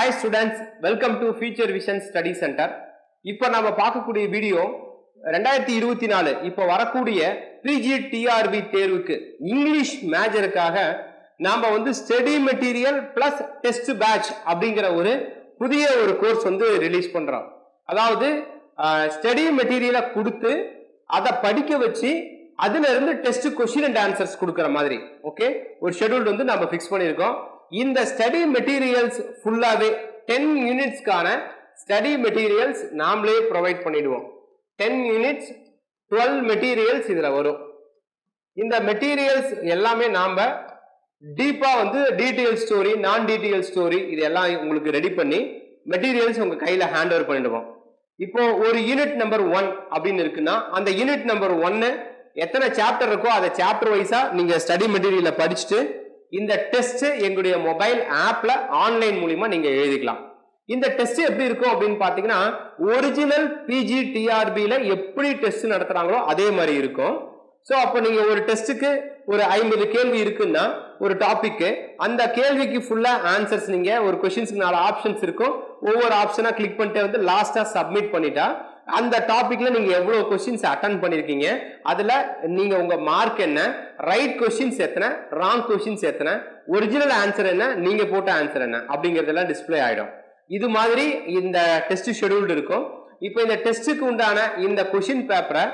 Hi students welcome to future vision study centre இப்போ நம்ம பார்க்கக்கூடிய வீடியோ ரெண்டாயிரத்தி இருபத்தி நாலு இப்போ வரக்கூடிய பிஜி டிஆர்பி தேர்வுக்கு இங்கிலீஷ் மேஜருக்காக நாம் வந்து study material plus test batch அப்படிங்கிற ஒரு புதிய ஒரு கோர்ஸ் வந்து ரிலீஸ் பண்ணுறோம் அதாவது ஸ்டடி மெட்டீரியலை கொடுத்து அதை படிக்க வச்சு அதுல இருந்து டெஸ்ட் கொஸ்டின் அண்ட் ஆன்சர்ஸ் கொடுக்குற மாதிரி. ஓகே ஒரு ஷெடியூல் வந்து நம்ம ஃபிக்ஸ் பண்ணியிருக்கோம். இந்த ஸ்டடி மெட்டீரியல்ஸ் ஃபுல்லாகவே டென் யூனிட்ஸ்க்கான ஸ்டடி மெட்டீரியல்ஸ் நாமளே ப்ரொவைட் பண்ணிடுவோம். டென் யூனிட்ஸ் டுவெல் மெட்டீரியல்ஸ் இதில் வரும். இந்த மெட்டீரியல்ஸ் எல்லாமே நாம் டீப்பாக வந்து டீட்டெயில் ஸ்டோரி நான் டீட்டெயில் ஸ்டோரி இது எல்லாம் உங்களுக்கு ரெடி பண்ணி மெட்டீரியல்ஸ் உங்கள் கையில் ஹேண்ட் ஓவர் பண்ணிடுவோம். இப்போ ஒரு யூனிட் நம்பர் ஒன் அப்படின்னு இருக்குன்னா அந்த யூனிட் நம்பர் ஒன்னு எத்தனை சாப்டர் இருக்கோ அதை சாப்டர் வைஸாக நீங்கள் ஸ்டடி மெட்டீரியலை படிச்சுட்டு இந்த டெஸ்ட் எங்களுடைய மொபைல் ஆப்ல ஆன்லைன் மூலியமா நீங்க எழுதிக்கலாம். இந்த டெஸ்ட் எப்படி இருக்கும் அப்படின்னு பாத்தீங்கன்னா ஒரிஜினல் பிஜி டிஆர்பியில எப்படி டெஸ்ட் நடத்துறாங்களோ அதே மாதிரி இருக்கும். ஸோ அப்போ நீங்க ஒரு டெஸ்ட்டுக்கு ஒரு ஐம்பது கேள்வி இருக்குன்னா ஒரு டாபிக்கு அந்த கேள்விக்கு ஃபுல்லா ஆன்சர்ஸ் நீங்க ஒரு கொஸ்டின்ஸ்க்கு நாலு ஆப்ஷன்ஸ் இருக்கும். ஒவ்வொரு ஆப்ஷனா கிளிக் பண்ணிட்டு வந்து லாஸ்டா சப்மிட் பண்ணிட்டா அந்த டாபிக்ல நீங்க எவ்வளவு கொஸ்டின்ஸ் அட்டன் பண்ணிருக்கீங்க அதுல நீங்க உங்க மார்க் என்ன ரைட் கொஸ்டின்ஸ் எத்தனை ராங் கொஸ்டின்ஸ் எத்தனை ஒரிஜினல் ஆன்சர் என்ன நீங்க போட்ட ஆன்சர் என்ன அப்படிங்கறதெல்லாம் டிஸ்பிளே ஆயிடும். இது மாதிரி இந்த டெஸ்ட் ஷெடியூல்டு இருக்கும். இப்போ இந்த டெஸ்ட்டுக்கு உண்டான இந்த கொஷின் பேப்பரை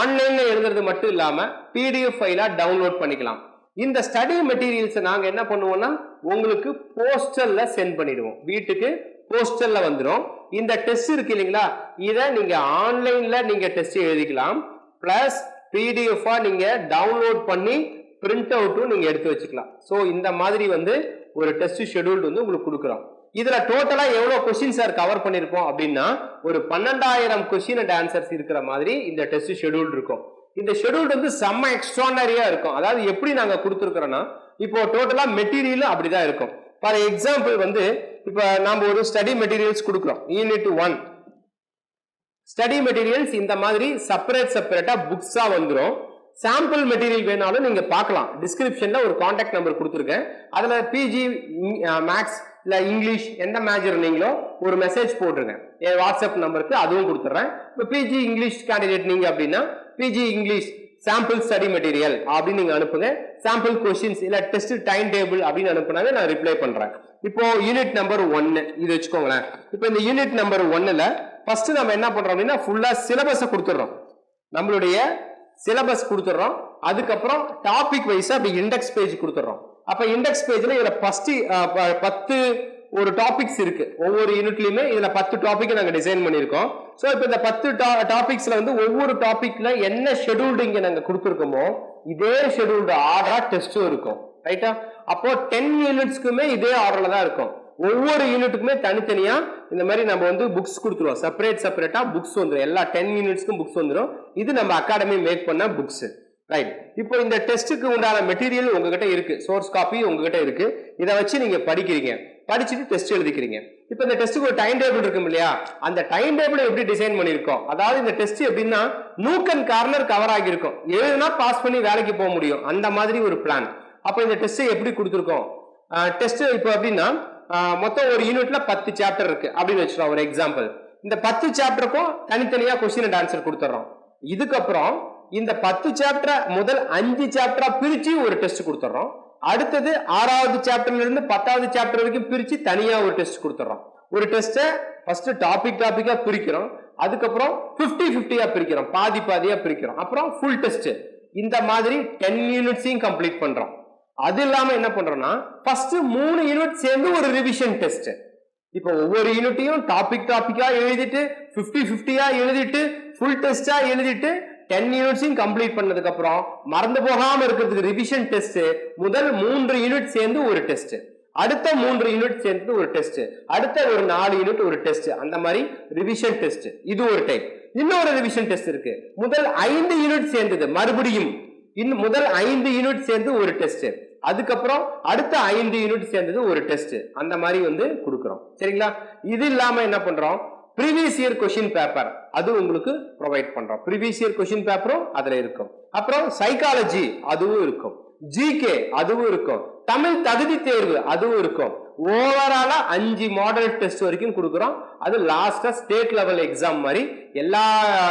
ஆன்லைன்ல எழுதுறது மட்டும் இல்லாம பிடிஎஃப் ஃபைலா டவுன்லோட் பண்ணிக்கலாம். இந்த ஸ்டடி மெட்டீரியல்ஸை நாங்கள் என்ன பண்ணுவோம்னா உங்களுக்கு போஸ்டல்ல சென்ட் பண்ணிடுவோம். வீட்டுக்கு போஸ்டல்ல வந்துடும் இந்த டெஸ்ட் இருக்கு இல்லைங்களா? இதை நீங்க ஆன்லைன்ல நீங்க டெஸ்ட் எழுதிக்கலாம். பிளஸ் பிடிஎஃபா நீங்க டவுன்லோட் பண்ணி பிரிண்ட் அவுட்டும் நீங்க எடுத்து வச்சுக்கலாம். ஸோ இந்த மாதிரி வந்து ஒரு டெஸ்ட் ஷெடியூல் வந்து உங்களுக்கு கொடுக்குறோம். இதுல டோட்டலா எவ்வளவு கொஸ்டின் சார் கவர் பண்ணிருக்கோம் அப்படின்னா ஒரு பன்னெண்டாயிரம் கொஸ்டின் அண்ட் ஆன்சர்ஸ் இருக்கிற மாதிரி இந்த டெஸ்ட் ஷெடியூல் இருக்கும். இந்த ஷெடியூல் வந்து செம்ம எக்ஸ்ட்ரானரியா இருக்கும். அதாவது எப்படி நாங்க கொடுத்துருக்கிறோம்னா இப்போ டோட்டலா மெட்டீரியலும் அப்படிதான் இருக்கும். ஃபார் எக்ஸாம்பிள் வந்து இப்போ நாம் ஒரு ஸ்டடி மெட்டீரியல்ஸ் கொடுக்குறோம். யூனிட் ஒன் ஸ்டடி மெட்டீரியல்ஸ் இந்த மாதிரி செப்பரேட் செப்பரேட்டாக புக்ஸாக வந்துடும் சாம்பிள் மெட்டீரியல் வேணாலும் நீங்கள் பார்க்கலாம். டிஸ்கிரிப்ஷனில் ஒரு காண்டாக்ட் நம்பர் கொடுத்துருக்கேன். அதில் பிஜி மேக்ஸ் இல்லை இங்கிலீஷ் எந்த மேஜர் நீங்களோ ஒரு மெசேஜ் போட்டுருங்க என் வாட்ஸ்அப் நம்பருக்கு அதுவும் கொடுத்துட்றேன் இப்போ பிஜி இங்கிலீஷ் கேண்டிடேட் நீங்கள் அப்படின்னா PG English sample study material அப்படின்னு நீங்க அனுப்புங்க. சாம்பிள் கொஸ்டின்ஸ் இல்ல டெஸ்ட் டைம் டேபிள் அப்படின்னு அனுப்புனாங்க நான் ரிப்ளை பண்றேன். இப்போ யூனிட் நம்பர் ஒன்னு இது வச்சுக்கோங்களேன். இப்போ இந்த யூனிட் நம்பர் ஒன்னுல ஃபர்ஸ்ட் நம்ம என்ன பண்றோம் அப்படின்னா ஃபுல்லா சிலபஸை கொடுத்துட்றோம். நம்மளுடைய சிலபஸ் கொடுத்துட்றோம். அதுக்கப்புறம் டாபிக் வைஸ் அப்படி இண்டெக்ஸ் பேஜ் கொடுத்துட்றோம். அப்ப இண்டெக்ஸ் பேஜ்ல இதுல ஃபர்ஸ்ட் பத்து ஒரு டாபிக்ஸ் இருக்கு. ஒவ்வொரு யூனிட்லயுமே இதுல பத்து டாபிக் நாங்க டிசைன் பண்ணிருக்கோம் சோ இப்போ இந்த பத்து டாபிக்ஸ்ல வந்து ஒவ்வொரு டாபிக்ல என்ன ஷெடியூல்டு இங்க நாங்க கொடுத்துருக்கோமோ இதே ஷெடியூல்டு ஆர்டரா டெஸ்டும் இருக்கும். ரைட்டா அப்போ டென் யூனிட்ஸ்க்குமே இதே ஆர்டர்ல தான் இருக்கும். ஒவ்வொரு யூனிட்டுக்குமே தனித்தனியா இந்த மாதிரி நம்ம வந்து புக்ஸ் கொடுத்துருவோம். செப்பரேட் செப்பரேட்டா புக்ஸ் வந்துடும் எல்லா டென் யூனிட்ஸ்க்கும் புக்ஸ் வந்துடும் இது நம்ம அகாடமி மேக் பண்ண புக்ஸ் ரைட் இப்போ இந்த டெஸ்ட்டுக்கு உண்டான மெட்டீரியல் உங்ககிட்ட இருக்கு. சோர்ஸ் காப்பி உங்ககிட்ட இருக்கு. இதை வச்சு நீங்க படிக்கிறீங்க. படிச்சுட்டு டெஸ்ட் எழுதிக்கிறீங்க. இப்போ இந்த டெஸ்ட்டுக்கு ஒரு டைம் டேபிள் இருக்கும் இல்லையா? அந்த டைம் டேபிளை எப்படி டிசைன் பண்ணியிருக்கோம்? அதாவது இந்த டெஸ்ட் எப்படின்னா நூக்கன் கார்னர் கவர் ஆகியிருக்கும். எழுதுனா பாஸ் பண்ணி வேலைக்கு போக முடியும். அந்த மாதிரி ஒரு பிளான் அப்போ இந்த டெஸ்ட்டை எப்படி கொடுத்துருக்கோம்? டெஸ்ட் இப்போ அப்படின்னா மொத்தம் ஒரு யூனிட்ல பத்து சாப்டர் இருக்கு. அப்படின்னு வச்சுக்கலாம் ஒரு எக்ஸாம்பிள் இந்த பத்து சாப்டருக்கும் தனித்தனியாக கொஸ்டின் அண்ட் ஆன்சர் கொடுத்துட்றோம் இதுக்கப்புறம் இந்த பத்து சாப்டரை முதல் அஞ்சு சாப்டரா பிரிச்சு ஒரு டெஸ்ட் கொடுத்துட்றோம் அடுத்தது ஆறாவது சாப்டர்ல இருந்து பத்தாவது சாப்டர் வரைக்கும் பிரிச்சு தனியா ஒரு டெஸ்ட் கொடுத்துட்றோம். ஒரு டெஸ்ட்டை ஃபர்ஸ்ட் டாபிக் டாபிக்கா பிரிக்கிறோம். அதுக்கப்புறம் பிப்டி பிப்டியா பிரிக்கிறோம். பாதி பாதியா பிரிக்கிறோம். அப்புறம் ஃபுல் டெஸ்ட் இந்த மாதிரி டென் யூனிட்ஸையும் கம்ப்ளீட் பண்றோம். அது இல்லாம என்ன பண்றோம்னா ஃபர்ஸ்ட் மூணு யூனிட் சேர்ந்து ஒரு ரிவிஷன் டெஸ்ட் இப்போ ஒவ்வொரு யூனிட்டையும் டாபிக் டாபிக்கா எழுதிட்டு பிப்டி பிப்டியா எழுதிட்டு ஃபுல் டெஸ்டா எழுதிட்டு டென் யூனிட்ஸையும் கம்ப்ளீட் பண்ணதுக்கு அப்புறம் மறந்து போகாம இருக்கிறதுக்கு ரிவிஷன் டெஸ்ட் முதல் மூன்று யூனிட் சேர்ந்து ஒரு டெஸ்ட் அடுத்த மூன்று யூனிட் சேர்ந்து ஒரு டெஸ்ட் அடுத்த ஒரு நாலு யூனிட் ஒரு டெஸ்ட் அந்த மாதிரி ரிவிஷன் டெஸ்ட் இது ஒரு டைப் இன்னொரு ரிவிஷன் டெஸ்ட் இருக்கு. முதல் ஐந்து யூனிட் சேர்ந்தது மறுபடியும். இன்னும் முதல் ஐந்து யூனிட் சேர்ந்து ஒரு டெஸ்ட் அதுக்கப்புறம் அடுத்த ஐந்து யூனிட் சேர்ந்தது ஒரு டெஸ்ட் அந்த மாதிரி வந்து கொடுக்குறோம். சரிங்களா? இது இல்லாம என்ன பண்றோம்? ப்ரீவியஸ் இயர் கொஷின் பேப்பர் அது உங்களுக்கு ப்ரொவைட் பண்றோம். ப்ரீவியஸ் இயர் கொஷின் பேப்பரும் அதுல இருக்கும். அப்புறம் சைக்காலஜி அதுவும் இருக்கும். ஜிகே அதுவும் இருக்கும். தமிழ் தகுதி தேர்வு அதுவும் இருக்கும். ஓவராலா அஞ்சு மாடல் டெஸ்ட் வரைக்கும் கொடுக்குறோம். அது லாஸ்டா ஸ்டேட் லெவல் எக்ஸாம் மாதிரி எல்லா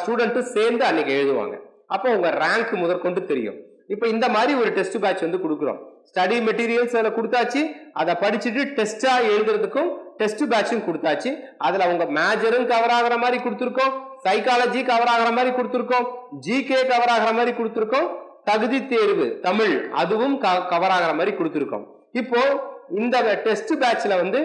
ஸ்டூடெண்ட்டும் சேர்ந்து அன்னைக்கு எழுதுவாங்க. அப்போ உங்க ரேங்க் முதற்கொண்டு தெரியும். இப்போ இந்த மாதிரி ஒரு டெஸ்ட் பேட்ச் வந்து கொடுக்குறோம். ஸ்டடி மெட்டீரியல்ஸ் அதில் கொடுத்தாச்சு அதை படிச்சுட்டு டெஸ்ட்டாக எழுதுறதுக்கும் டெஸ்ட் பேட்சும் கொடுத்தாச்சு. அதில் அவங்க மேஜரும் கவர் ஆகுற மாதிரி கொடுத்துருக்கோம் சைக்காலஜி கவர் ஆகிற மாதிரி கொடுத்துருக்கோம் ஜிகே கவர் ஆகிற மாதிரி கொடுத்துருக்கோம் தகுதி தேர்வு தமிழ் அதுவும் கவர் ஆகிற மாதிரி கொடுத்துருக்கோம். இப்போ இந்த டெஸ்ட் பேட்ச்ல வந்து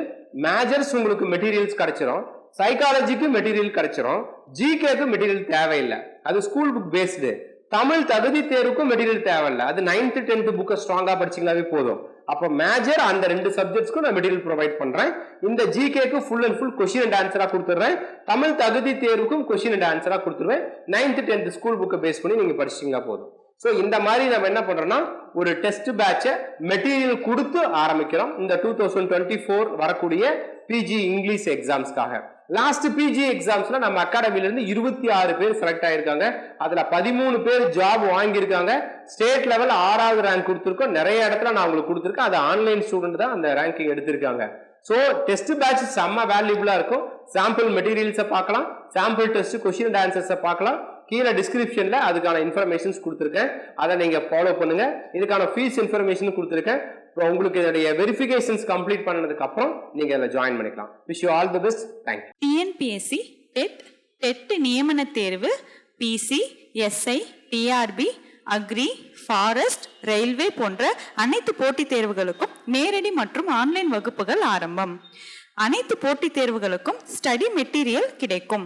மேஜர்ஸ் உங்களுக்கு மெட்டீரியல்ஸ் கிடைச்சிரும் சைக்காலஜிக்கு மெட்டீரியல் கிடைச்சிரும் ஜிகேக்கு மெட்டீரியல் தேவையில்லை. அது ஸ்கூல் புக் பேஸ்டு தமிழ் தகுதி தேர்வுக்கும் மெட்டீரியல் தேவையில்ல. அது நைன்த் டென்த் புக்கை ஸ்ட்ராங்கா படிச்சீங்களாவே போதும். அப்போ மேஜர் அந்த ரெண்டு சப்ஜெக்ட்ஸ்க்கும் நான் மெட்டீரியல் ப்ரொவைட் பண்றேன். இந்த ஜிகேக்கு full and full question and ஆன்சரா கொடுத்துட்றேன். தமிழ் தகுதி தேர்வுக்கும் கொஸ்டின் அண்ட் ஆன்சரா கொடுத்துருவேன் நைன்த் டென்த் ஸ்கூல் புக்கை பேஸ் பண்ணி நீங்க படிச்சீங்கன்னா போதும். ஸோ இந்த மாதிரி நம்ம என்ன பண்ணுறோம்னா ஒரு டெஸ்ட் பேட்சை மெட்டீரியல் கொடுத்து ஆரம்பிக்கிறோம். இந்த டூ தௌசண்ட் டுவெண்ட்டி ஃபோர் வரக்கூடிய பிஜி இங்கிலீஷ் எக்ஸாம்ஸ்க்காக லாஸ்ட் பிஜி எக்ஸாம்ஸ்ல நம்ம அகாடமிலிருந்து இருபத்தி ஆறு பேர் செலக்ட் ஆயிருக்காங்க. அதுல பதிமூணு பேர் ஜாப் வாங்கியிருக்காங்க. ஸ்டேட் லெவல் ஆறாவது ரேங்க் கொடுத்துருக்கோம். நிறைய இடத்துல நான் உங்களுக்கு கொடுத்துருக்கேன். அது ஆன்லைன் ஸ்டூடெண்ட் தான் அந்த ரேங்கிங் எடுத்திருக்காங்க. ஸோ டெஸ்ட் பேட்ச் செம்ம வேல்யூபிளா இருக்கும். சாம்பிள் மெட்டீரியல்ஸை பார்க்கலாம். சாம்பிள் டெஸ்ட் கொஸ்டின் ஆன்சர்ஸை பார்க்கலாம். கீழே டிஸ்கிரிப்ஷனில் அதுக்கான இன்ஃபர்மேஷன்ஸ் கொடுத்துருக்கேன். அதை நீங்கள் ஃபாலோ பண்ணுங்க. இதுக்கான ஃபீஸ் இன்ஃபர்மேஷன் கொடுத்துருக்கேன். அப்புறம் உங்களுக்கு இதனுடைய வெரிஃபிகேஷன்ஸ் கம்ப்ளீட் பண்ணதுக்கு அப்புறம் நீங்க அதில் ஜாயின் பண்ணிக்கலாம். Wish you all the best thank you TNPSC TET TET நியமன தேர்வு PC SI TRB agri forest railway போன்ற அனைத்து போட்டித் தேர்வுகளுக்கும் நேரடி மற்றும் ஆன்லைன் வகுப்புகள் ஆரம்பம். அனைத்து போட்டித் தேர்வுகளுக்கும் ஸ்டடி மெட்டீரியல் கிடைக்கும்.